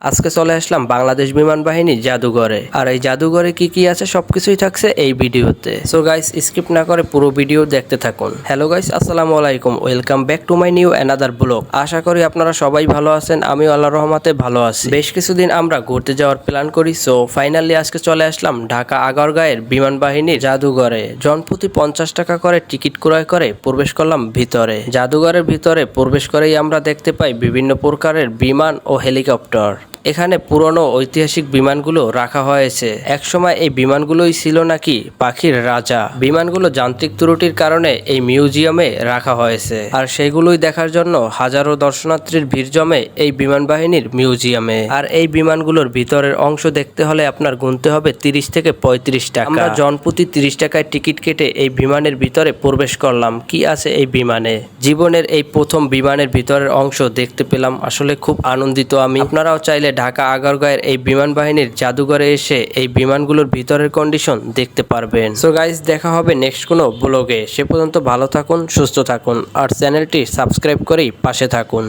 আজকে চলে আসলাম বাংলাদেশ বিমান বাহিনীর জাদুঘরে। আর এই জাদুঘরে কি কি আছে সবকিছুই থাকছে এই ভিডিওতে। সো গাইস স্কিপ না করে পুরো ভিডিও দেখতে থাকুন। হ্যালো গাইস আসসালামু আলাইকুম। Welcome back to my new another blog আশা করি আপনারা সবাই ভালো আছেন আমি আল্লাহ রহমাতে ভালো আছি। বেশ কিছুদিন আমরা ঘুরতে যাওয়ার প্ল্যান করি সো ফাইনালি আজকে চলে আসলাম ঢাকা আগারগাঁয়ের বিমান বাহিনীর জাদুঘরে। জনপ্রতি পঞ্চাশ টাকা করে টিকিট ক্রয় করে প্রবেশ করলাম ভিতরে। জাদুঘরের ভিতরে প্রবেশ করেই আমরা দেখতে পাই বিভিন্ন প্রকারের বিমান ও হেলিকপ্টার। এখানে পুরনো ঐতিহাসিক বিমানগুলো রাখা হয়েছে। একসময় এই বিমানগুলোই ছিল নাকি পাখির রাজা। বিমানগুলো যান্ত্রিক ত্রুটির কারণে এই মিউজিয়ামে রাখা হয়েছে। আর সেগুলোই দেখার জন্য হাজারো দর্শনার্থীর ভিড় জমে এই বিমান বাহিনীর মিউজিয়ামে। আর এই বিমানগুলোর ভিতরের অংশ দেখতে হলে আপনার গুনতে হবে তিরিশ থেকে পঁয়ত্রিশ টাকা। আমরা জনপ্রতি তিরিশ টাকায় টিকিট কেটে এই বিমানের ভিতরে প্রবেশ করলাম। কি আছে এই বিমানে? জীবনের এই প্রথম বিমানের ভিতরের অংশ দেখতে পেলাম। আসলে খুব আনন্দিত আমি। আপনারাও চাইলে ঢাকা আগারগাঁয়ের এই বিমান বাহিনীর জাদুঘরে এসে এই বিমানগুলোর ভিতরের কন্ডিশন দেখতে পারবেন। সো গাইজ দেখা হবে নেক্সট কোনো ব্লগে সে পর্যন্ত ভালো থাকুন, সুস্থ থাকুন। আর চ্যানেলটি সাবস্ক্রাইব করেই পাশে থাকুন।